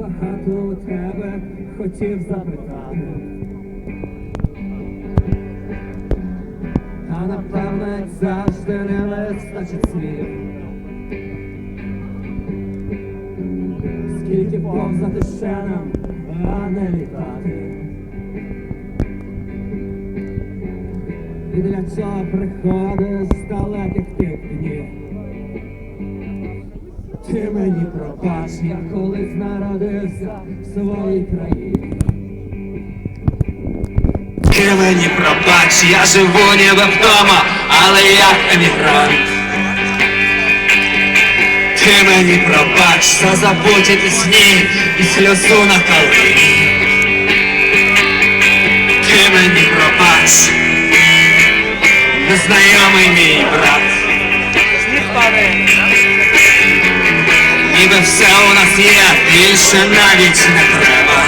багато у тебе хотів запитати. Та напевно, як завжди, не вистачить слів. Скільки повзати ще нам, а не літати. І для цього приходиш пробач, я колись народився в своїй країні. Ти мені пробач, я живу ніби вдома, але як емігрант. Ти мені пробач за забуті пісні і сльозу на калині. Ти мені пробач, незнайомий мій брат. Ніби все у нас є, більше навіть не треба.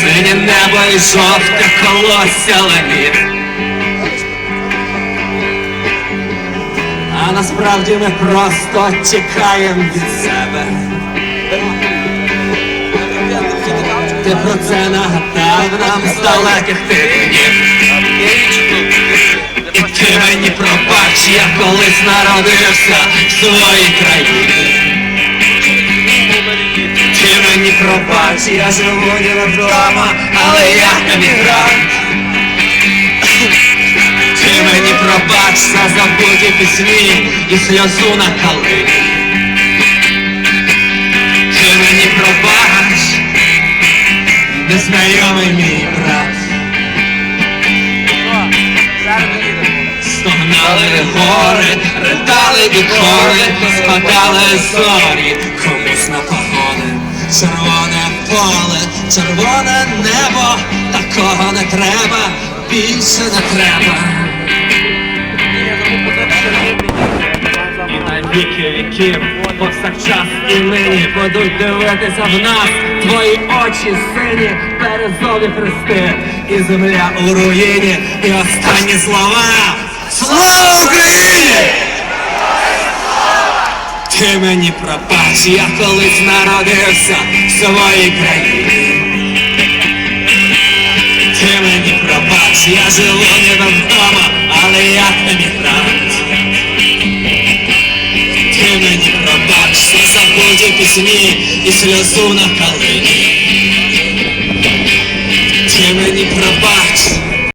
Синє небо і жовте колосся левів. А насправді ми просто тікаємо від себе. Ти про це нагадав нам з далеких тих днів. Я колись народився в своїй країні. Ти мені пробач, я живу не вдома, але я емігрант. Ти мені пробач за забуті пісні і сльозу на калині. Ти мені пробач, незнайомий мій брат. Гори, ридали вікори, спадали зорі, комусь на погони. Червоне поле, червоне небо, такого не треба, більше не треба. І на віки віків, повсякчас і нині будуть дивитися в нас твої очі сині, березові хрести, і земля у руїні, і останні слова. Слава Ти мені пробач, я колись народився в своїй країні. Ти мені пробач, я живу не вдома, але я емігрант. Ти мені пробач, за забуті пісні і сльозу на калині. Ти мені пробач,